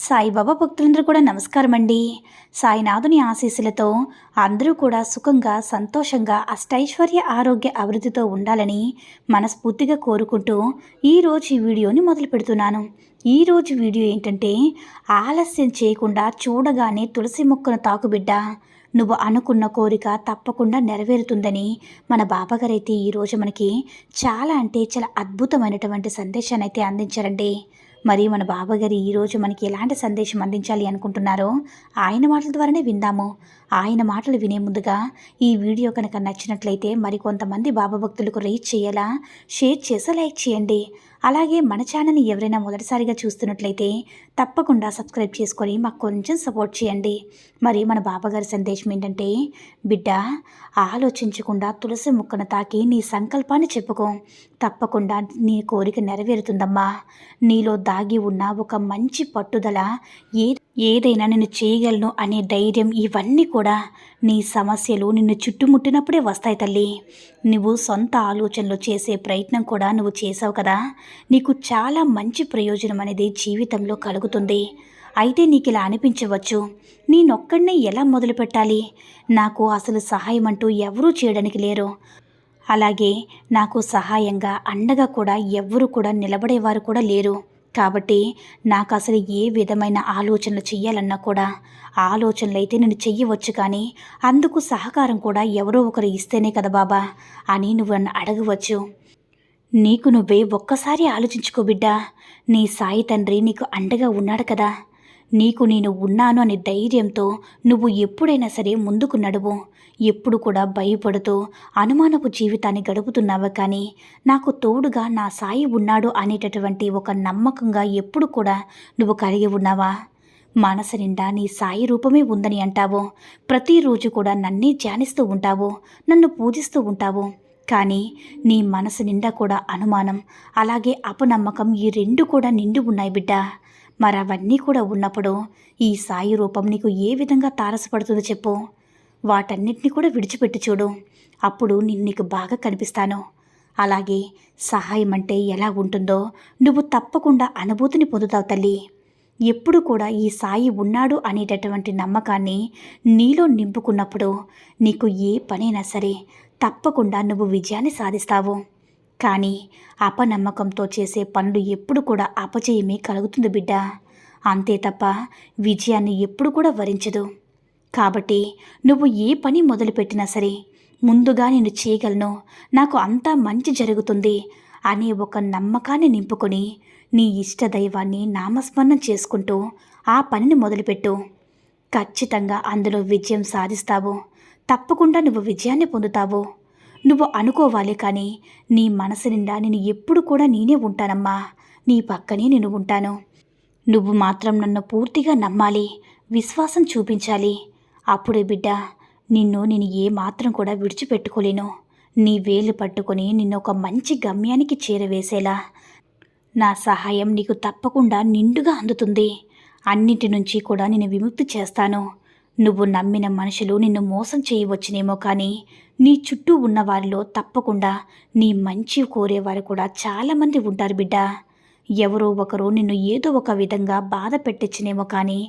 సాయిబాబా భక్తులందరూ కూడా నమస్కారం అండి సాయినాథుని ఆశీస్సులతో అందరూ కూడా సుఖంగా సంతోషంగా అష్టైశ్వర్య ఆరోగ్య అభివృద్ధితో ఉండాలని మనస్ఫూర్తిగా కోరుకుంటూ ఈరోజు ఈ వీడియోని మొదలు పెడుతున్నాను. ఈరోజు వీడియో ఏంటంటే ఆలస్యం చేయకుండా చూడగానే తులసి మొక్కను తాకుబిడ్డ నువ్వు అనుకున్న కోరిక తప్పకుండా నెరవేరుతుందని మన బాబాగారైతే ఈరోజు మనకి చాలా అంటే చాలా అద్భుతమైనటువంటి సందేశాన్ని అయితే అందించారండి. మరి మన బాబాగారు ఈరోజు మనకి ఎలాంటి సందేశం అందించాలి అనుకుంటున్నారో ఆయన మాటల ద్వారానే విందాము. ఆయన మాటలు వినే ముందుగా ఈ వీడియో కనుక నచ్చినట్లయితే మరి కొంతమంది బాబా భక్తులకు రీచ్ చేయాలా? షేర్ చేసి లైక్ చేయండి. అలాగే మన ఛానల్ని ఎవరైనా మొదటిసారిగా చూస్తున్నట్లయితే తప్పకుండా సబ్స్క్రైబ్ చేసుకొని మాకు కొంచెం సపోర్ట్ చేయండి. మరి మన బాబాగారి సందేశం ఏంటంటే బిడ్డ ఆలోచించకుండా తులసి ముక్కను తాకి నీ సంకల్పాన్ని చెప్పుకో. తప్పకుండా నీ కోరిక నెరవేరుతుందమ్మా. నీలో దాగి ఉన్న ఒక మంచి పట్టుదల ఏ ఏదైనా నేను చేయగలను అనే ధైర్యం ఇవన్నీ కూడా నీ సమస్యలు నిన్ను చుట్టుముట్టినప్పుడే వస్తాయి తల్లి. నువ్వు సొంత ఆలోచనలు చేసే ప్రయత్నం కూడా నువ్వు చేసావు కదా. నీకు చాలా మంచి ప్రయోజనం అనేది జీవితంలో కలుగుతుంది. అయితే నీకు ఇలా అనిపించవచ్చు నేనొక్కడినే ఎలా మొదలు పెట్టాలి? నాకు అసలు సహాయం అంటూ ఎవరూ చేయడానికి లేరు. అలాగే నాకు సహాయంగా అండగా కూడా ఎవ్వరూ కూడా నిలబడేవారు కూడా లేరు. కాబట్టి నాకు అసలు ఏ విధమైన ఆలోచనలు చెయ్యాలన్నా కూడా ఆలోచనలు అయితే నేను చెయ్యవచ్చు కానీ అందుకు సహకారం కూడా ఎవరో ఒకరు ఇస్తేనే కదా బాబా అని నువ్వు నన్ను అడగవచ్చు. నీకు నువ్వే ఒక్కసారి ఆలోచించుకో బిడ్డా. నీ సాయి తండ్రి నీకు అండగా ఉన్నాడు కదా. నీకు నేను ఉన్నాను అనే ధైర్యంతో నువ్వు ఎప్పుడైనా సరే ముందుకు నడువు. ఎప్పుడు కూడా భయపడుతూ అనుమానపు జీవితాన్ని గడుపుతున్నావు కానీ నాకు తోడుగా నా సాయి ఉన్నాడు అనేటటువంటి ఒక నమ్మకంగా ఎప్పుడు కూడా నువ్వు కలిగి ఉన్నావా? మనసు నిండా నీ సాయి రూపమే ఉందని అంటావు. ప్రతిరోజు కూడా నన్నే ధ్యానిస్తూ ఉంటావు. నన్ను పూజిస్తూ ఉంటావు. కానీ నీ మనసు నిండా కూడా అనుమానం అలాగే అపనమ్మకం ఈ రెండు కూడా నిండి ఉన్నాయి బిడ్డ. మరి అవన్నీ కూడా ఉన్నప్పుడు ఈ సాయి రూపం నీకు ఏ విధంగా తారసపడుతుందో చెప్పు. వాటన్నిటిని కూడా విడిచిపెట్టి చూడు. అప్పుడు నేను నీకు బాగా కనిపిస్తాను. అలాగే సహాయం అంటే ఎలా ఉంటుందో నువ్వు తప్పకుండా అనుభూతిని పొందుతావు తల్లి. ఎప్పుడు కూడా ఈ సాయి ఉన్నాడు అనేటటువంటి నమ్మకాన్ని నీలో నింపుకున్నప్పుడు నీకు ఏ పనైనా సరే తప్పకుండా నువ్వు విజయాన్ని సాధిస్తావు. కానీ అపనమ్మకంతో చేసే పనులు ఎప్పుడు కూడా అపజయమే కలుగుతుంది బిడ్డ. అంతే తప్ప విజయాన్ని ఎప్పుడు కూడా వరించదు. కాబట్టి నువ్వు ఏ పని మొదలుపెట్టినా సరే ముందుగా నేను చేయగలను నాకు అంతా మంచి జరుగుతుంది అనే ఒక నమ్మకాన్ని నింపుకొని నీ ఇష్ట దైవాన్ని నామస్మరణం చేసుకుంటూ ఆ పనిని మొదలుపెట్టు. ఖచ్చితంగా అందులో విజయం సాధిస్తావు. తప్పకుండా నువ్వు విజయాన్ని పొందుతావు. నువ్వు అనుకోవాలి కానీ నీ మనసు నిండా నేను ఎప్పుడు కూడా నేనే ఉంటానమ్మా. నీ పక్కనే నేను ఉంటాను. నువ్వు మాత్రం నన్ను పూర్తిగా నమ్మాలి విశ్వాసం చూపించాలి. అప్పుడే బిడ్డ నిన్ను నేను ఏ మాత్రం కూడా విడిచిపెట్టుకోలేను. నీ వేలు పట్టుకొని నిన్ను ఒక మంచి గమ్యానికి చేరవేసేలా. నా సహాయం నీకు తప్పకుండా నిండుగా అందుతుంది. అన్నిటి నుంచి కూడా నేను విముక్తి చేస్తాను. నువ్వు నమ్మిన మనుషులు నిన్ను మోసం చేయవచ్చునేమో కానీ నీ చుట్టూ ఉన్నవారిలో తప్పకుండా నీ మంచి కోరేవారు కూడా చాలామంది ఉంటారు బిడ్డ. ఎవరో ఒకరు నిన్ను ఏదో ఒక విధంగా బాధ పెట్టించినేమో కానీ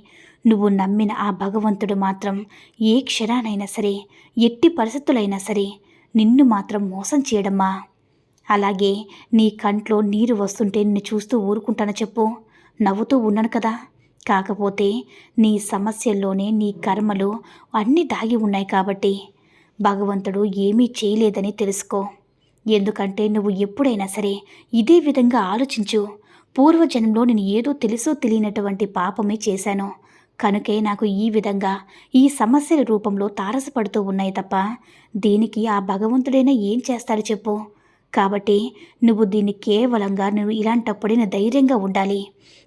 నువ్వు నమ్మిన ఆ భగవంతుడు మాత్రం ఏ క్షణానైనా సరే ఎట్టి పరిస్థితులైనా సరే నిన్ను మాత్రం మోసం చేయడమ్మా. అలాగే నీ కంట్లో నీరు వస్తుంటే నిన్ను చూస్తూ ఊరుకుంటాను చెప్పు. నవ్వుతూ ఉన్నాను కదా. కాకపోతే నీ సమస్యల్లోనే నీ కర్మలు అన్నీ దాగి ఉన్నాయి కాబట్టి భగవంతుడు ఏమీ చేయలేదని తెలుసుకో. ఎందుకంటే నువ్వు ఎప్పుడైనా సరే ఇదే విధంగా ఆలోచించు. పూర్వజన్మలో నేను ఏదో తెలుసో తెలియనటువంటి పాపమే చేశాను. కనుకే నాకు ఈ విధంగా ఈ సమస్యల రూపంలో తారసపడుతూ ఉన్నాయి తప్ప దీనికి ఆ భగవంతుడైనా ఏం చేస్తాడు చెప్పు. కాబట్టి నువ్వు దీన్ని కేవలంగా నువ్వు ఇలాంటప్పుడే నువ్వు ధైర్యంగా ఉండాలి.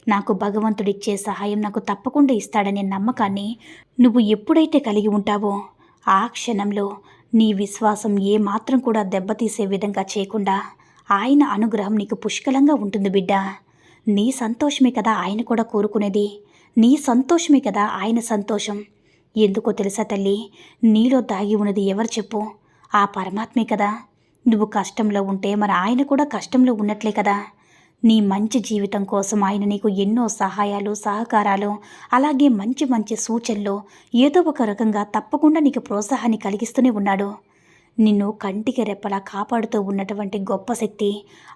నాకు భగవంతుడిచ్చే సహాయం నాకు తప్పకుండా ఇస్తాడనే నమ్మకాన్ని నువ్వు ఎప్పుడైతే కలిగి ఉంటావో ఆ క్షణంలో నీ విశ్వాసం ఏ మాత్రం కూడా దెబ్బతీసే విధంగా చేయకుండా ఆయన అనుగ్రహం నీకు పుష్కలంగా ఉంటుంది బిడ్డ. నీ సంతోషమే కదా ఆయన కూడా కోరుకునేది. నీ సంతోషమే కదా ఆయన సంతోషం. ఎందుకో తెలుసా తల్లి నీలో దాగి ఉన్నది ఎవరు చెప్పు? ఆ పరమాత్మే కదా. నువ్వు కష్టంలో ఉంటే మరి ఆయన కూడా కష్టంలో ఉన్నట్లే కదా. నీ మంచి జీవితం కోసం ఆయన నీకు ఎన్నో సహాయాలు సహకారాలు అలాగే మంచి మంచి సూచనలు ఏదో ఒక రకంగా తప్పకుండా నీకు ప్రోత్సాహాన్ని కలిగిస్తూనే ఉన్నాడు. నిన్ను కంటికి రెప్పలా కాపాడుతూ ఉన్నటువంటి గొప్ప శక్తి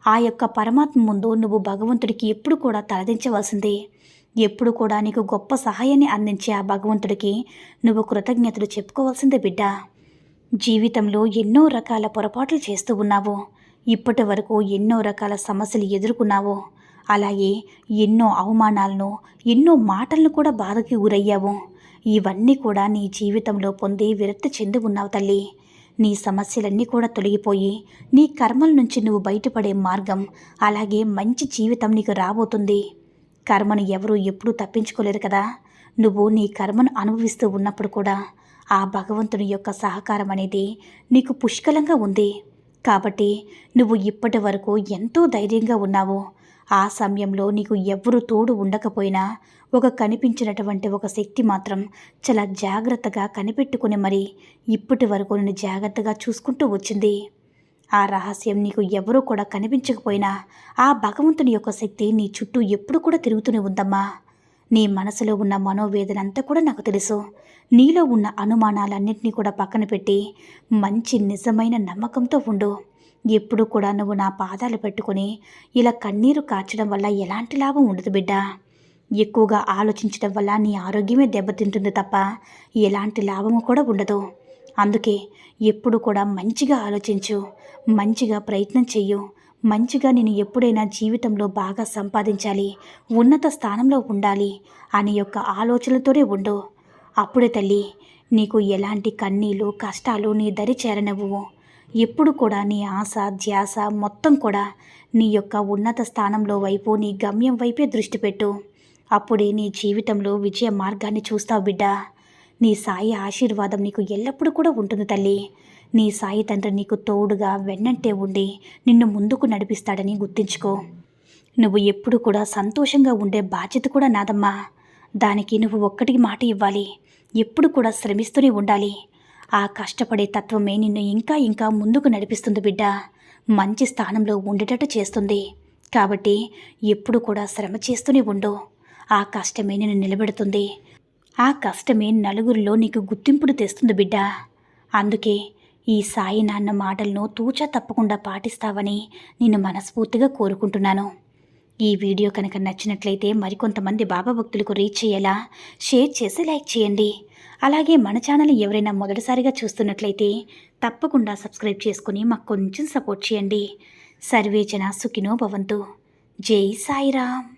ఆ యొక్క పరమాత్మ ముందు నువ్వు భగవంతుడికి ఎప్పుడు కూడా తలదించవలసింది. ఎప్పుడు కూడా నీకు గొప్ప సహాయాన్ని అందించే ఆ భగవంతుడికి నువ్వు కృతజ్ఞతలు చెప్పుకోవాల్సిందే బిడ్డ. జీవితంలో ఎన్నో రకాల పొరపాట్లు చేస్తూ ఉన్నావు ఇప్పటి వరకు ఎన్నో రకాల సమస్యలు ఎదుర్కొన్నావు అలాగే ఎన్నో అవమానాలను ఎన్నో మాటలను కూడా బాధకి గురయ్యావు ఇవన్నీ కూడా నీ జీవితంలో పొంది విరక్తి చెంది ఉన్నావు తల్లి. నీ సమస్యలన్నీ కూడా తొలగిపోయి నీ కర్మల నుంచి నువ్వు బయటపడే మార్గం అలాగే మంచి జీవితం నీకు రాబోతుంది. కర్మను ఎవరూ ఎప్పుడూ తప్పించుకోలేరు కదా. నువ్వు నీ కర్మను అనుభవిస్తూ ఉన్నప్పుడు కూడా ఆ భగవంతుని యొక్క సహకారం అనేది నీకు పుష్కలంగా ఉంది. కాబట్టి నువ్వు ఇప్పటి వరకు ఎంతో ధైర్యంగా ఉన్నావు. ఆ సమయంలో నీకు ఎవ్వరూ తోడు ఉండకపోయినా ఒక కనిపించినటువంటి ఒక శక్తి మాత్రం చాలా జాగ్రత్తగా కనిపెట్టుకుని మరి ఇప్పటి వరకు నేను జాగ్రత్తగా చూసుకుంటూ వచ్చింది. ఆ రహస్యం నీకు ఎవరూ కూడా కనిపించకపోయినా ఆ భగవంతుని యొక్క శక్తి నీ చుట్టూ ఎప్పుడు కూడా తిరుగుతూనే ఉందమ్మా. నీ మనసులో ఉన్న మనోవేదన అంతా కూడా నాకు తెలుసు. నీలో ఉన్న అనుమానాలన్నింటినీ కూడా పక్కన పెట్టి మంచి నిజమైన నమ్మకంతో ఉండు. ఎప్పుడు కూడా నువ్వు నా పాదాలు పెట్టుకొని ఇలా కన్నీరు కార్చడం వల్ల ఎలాంటి లాభం ఉండదు బిడ్డ. ఎక్కువగా ఆలోచించడం వల్ల నీ ఆరోగ్యమే దెబ్బతింటుంది తప్ప ఎలాంటి లాభము కూడా ఉండదు. అందుకే ఎప్పుడు కూడా మంచిగా ఆలోచించు మంచిగా ప్రయత్నం చెయ్యు మంచిగా నేను ఎప్పుడైనా జీవితంలో బాగా సంపాదించాలి ఉన్నత స్థానంలో ఉండాలి అనే యొక్క ఆలోచనలతోనే ఉండు. అప్పుడే తల్లి నీకు ఎలాంటి కన్నీళ్ళు కష్టాలు నీ దరి చేరనవ్వు ఎప్పుడు కూడా నీ ఆశ ధ్యాస మొత్తం కూడా నీ యొక్క ఉన్నత స్థానంలో వైపు నీ గమ్యం వైపే దృష్టి పెట్టు. అప్పుడే నీ జీవితంలో విజయ మార్గాన్ని చూస్తావు బిడ్డ. నీ సాయి ఆశీర్వాదం నీకు ఎల్లప్పుడూ కూడా ఉంటుంది తల్లి. నీ సాయి తండ్రి నీకు తోడుగా వెన్నంటే ఉండి నిన్ను ముందుకు నడిపిస్తాడని గుర్తుంచుకో. నువ్వు ఎప్పుడు కూడా సంతోషంగా ఉండే బాధ్యత కూడా నాదమ్మా. దానికి నువ్వు ఒక్కటికి మాట ఇవ్వాలి. ఎప్పుడు కూడా శ్రమిస్తూనే ఉండాలి. ఆ కష్టపడే తత్వమే నిన్ను ఇంకా ఇంకా ముందుకు నడిపిస్తుంది బిడ్డ. మంచి స్థానంలో ఉండేటట్టు చేస్తుంది. కాబట్టి ఎప్పుడు కూడా శ్రమ చేస్తూనే ఉండు. ఆ కష్టమే నిన్ను నిలబెడుతుంది. ఆ కష్టమే నలుగురిలో నీకు గుర్తింపును తెస్తుంది బిడ్డ. అందుకే ఈ సాయి నాన్న మాటలను తూచా తప్పకుండా పాటిస్తావని నేను మనస్ఫూర్తిగా కోరుకుంటున్నాను. ఈ వీడియో కనుక నచ్చినట్లయితే మరికొంతమంది బాబా భక్తులకు రీచ్ అయ్యేలా షేర్ చేసి లైక్ చేయండి. అలాగే మన ఛానల్ ఎవరైనా మొదటిసారిగా చూస్తున్నట్లయితే తప్పకుండా సబ్స్క్రైబ్ చేసుకుని మాకు కొంచెం సపోర్ట్ చేయండి. సర్వేజన సుఖినో భవంతు. జై సాయిరామ్.